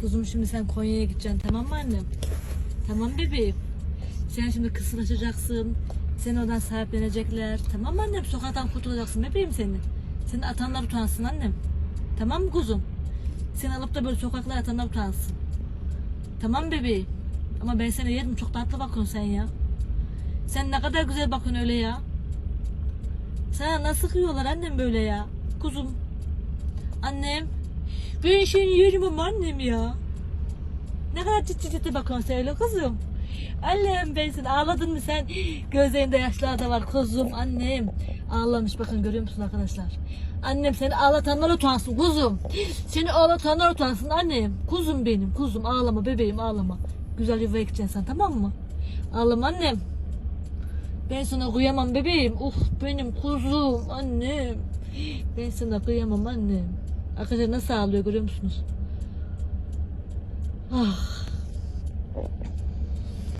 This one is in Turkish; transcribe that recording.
Kuzum şimdi sen Konya'ya gideceksin tamam mı annem? Tamam bebeğim. Sen şimdi kısırlaşacaksın. Seni oradan sahiplenecekler. Tamam mı annem? Sokaktan kurtulacaksın bebeğim seni. Senin atanlar utansın annem. Tamam mı kuzum? Seni alıp da böyle sokaklara atanlar utansın. Tamam bebeğim. Ama ben seni yerim çok tatlı bakıyorsun sen ya. Sen ne kadar güzel bakıyorsun öyle ya. Sana nasıl kıyıyorlar annem böyle ya? Kuzum. Annem. Ben seni yerim annem ya. Ne kadar ciddi ciddi bakıyorsun sen öyle kuzum. Annem ben seni ağladın mı sen? Gözlerinde yaşlar da var kuzum annem. Ağlamış bakın görüyor musun arkadaşlar? Annem seni ağlatanlar utansın kuzum. Seni ağlatanlar utansın annem. Kuzum benim kuzum ağlama bebeğim ağlama. Güzel yuvaya gideceksin sen tamam mı? Ağlama annem. Ben sana kıyamam bebeğim. Uh benim kuzum annem. Ben sana kıyamam annem. Arkadaşlar nasıl ağlıyor görüyor musunuz? Ah